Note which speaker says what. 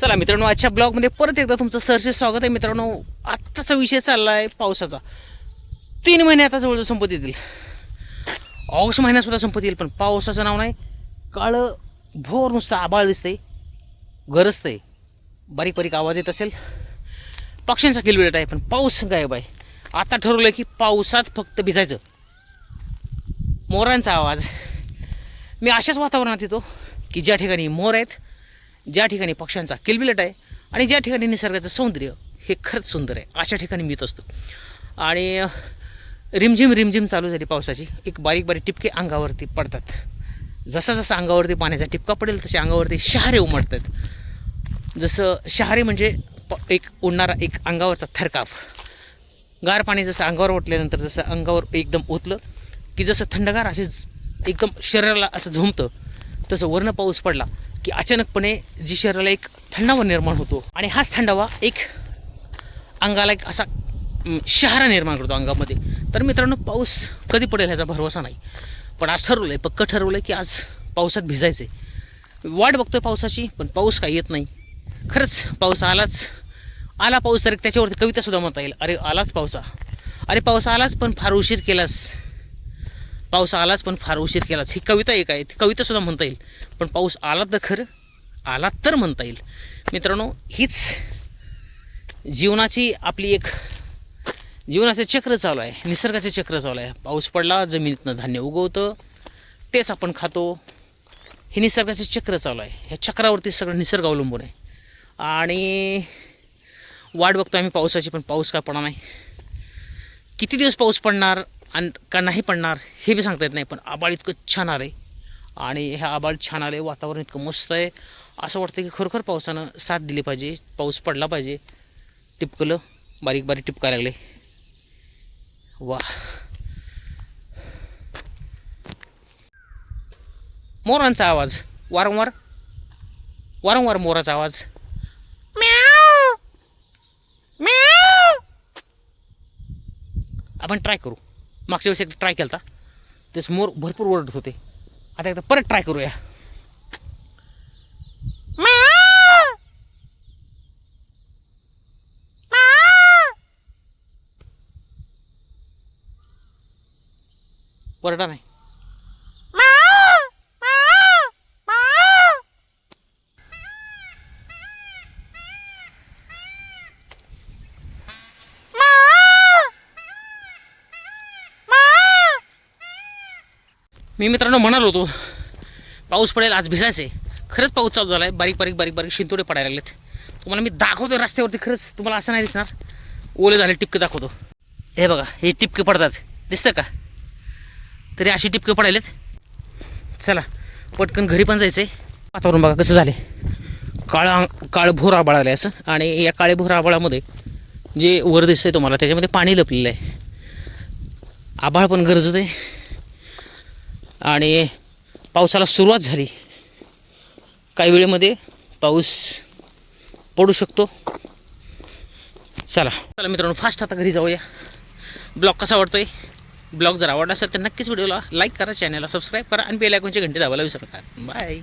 Speaker 1: चला मित्रांनो आजच्या ब्लॉगमध्ये परत एकदा तुमचं सरसे स्वागत आहे. मित्रांनो आत्ताचा विषय चालला आहे पावसाचा. तीन महिने आता जवळजवळ संपत येतील. ऑगस्ट महिन्यातसुद्धा संपत येईल पण पावसाचं नाव नाही. काळं भोर नुसतं आबाळ दिसतंय. गरजतंय बारीक बारीक आवाज येत असेल. पक्ष्यांचा किलबिलट आहे पण पाऊस गायब आहे. आता ठरवलं की पावसात फक्त भिजायचं. मोरांचा आवाज. मी अशाच वातावरणात येतो की ज्या ठिकाणी मोर आहेत ज्या ठिकाणी पक्ष्यांचा किलबिलट आहे आणि ज्या ठिकाणी निसर्गाचं सौंदर्य हे खरंच सुंदर आहे. अशा ठिकाणी मी येत असतो. आणि रिमझिम रिमझिम चालू झाली पावसाची. एक बारीक बारीक टिपके अंगावरती पडतात. जसा जसा अंगावरती पाण्याचा टिपका पडेल तसे अंगावरती शहारे उमटतात. जसं शहारे म्हणजे प- एक उडणारा एक अंगावरचा थरकाप. गार पाणी जसं अंगावर ओतल्यानंतर जसं अंगावर एकदम ओतलं की जसं थंडगार असे एकदम शरीराला असं झोंबतं तसं वर्ण पाऊस पडला की अचानकपणे जी शरीराला एक थंडावा निर्माण होतो आणि हाच थंडावा एक अंगाला एक असा शहारा निर्माण करतो अंगामध्ये. तर मित्रांनो पाऊस कधी पडेल ह्याचा भरवसा नाही. पण आज ठरवलं आहे पक्कं ठरवलं आहे की आज पावसात भिजायचं आहे वाट बघतोय पावसाची पण पाऊस काही येत नाही. खरंच पाऊस आलाच आला पाऊस तर त्याच्यावरती कवितासुद्धा म्हणता येईल. अरे आलाच पावसा. अरे पाऊस आलाच पण फार उशीर केलास. पाऊस आलाच पण फार उशीर केलाच. ही कविता एक आहे ती कवितासुद्धा म्हणता येईल. पण पाऊस आला तर खरं आला तर म्हणता येईल. मित्रांनो हीच जीवनाची आपली एक जीवनाचं चक्र चालू आहे निसर्गाचे चक्र चालू आहे. पाऊस पडला जमिनीतनं धान्य उगवतं तेच आपण खातो. हे निसर्गाचे चक्र चालू आहे. ह्या चक्रावरती सगळं निसर्ग अवलंबून आहे. आणि वाट बघतो आम्ही पावसाची पण पाऊस काय पडणार नाही. किती दिवस पाऊस पडणार? आणि का नाही पडणार हे बी सांगता येत नाही पण आबाळ इतकं छान आलं आहे आणि ह्या आबाळ छान आलं आहे वातावरण इतकं मस्त आहे. असं वाटतं की खरोखर पावसानं साथ दिली पाहिजे पाऊस पडला पाहिजे. टिपकलं बारीक बारीक टिपकायला लागले. वा मोरांचा आवाज वारंवार वारंवार मोराचा आवाज. आपण ट्राय करू. मागच्या वेळेस एकदा ट्राय केला होता तेच मोर भरपूर ओरडत होते. आता एकदा परत ट्राय करूया. ओरडा नाही. मी मित्रांनो म्हणालो होतो पाऊस पडेल आज भिजायचं आहे खरंच पाऊस चालू झाला आहे बारीक बारीक बारीक बारीक शिंतोडे पडायला लागलेत. तुम्हाला मी दाखवतो रस्त्यावरती खरंच तुम्हाला असं नाही दिसणार. ओले झाले टिपके दाखवतो. हे बघा हे टिपके पडतात. दिसतं का? तरी अशी टिपके पडायलेत. चला पटकन घरी पण जायचं आहे वातावरण बघा कसं झाले काळा काळभोर आबाळ आलं आहे असं. आणि या काळेभोर आबाळामध्ये जे वर दिसतंय तुम्हाला त्याच्यामध्ये पाणी लपलेलं आहे. आभाळ पण गरजत आहे. आणि पावसाला सुरुवात झाली. काही वेळेमध्ये पाऊस पडू शकतो. चला. चला मित्रांनो फास्ट आता घरी जाऊया. ब्लॉग कसा वाटतोय? ब्लॉग जर आवडला असेल तर नक्कीच व्हिडिओला लाईक करा चॅनलला सबस्क्राईब करा आणि बेल आयकॉनची घंटे दाबायला विसरू नका. बाय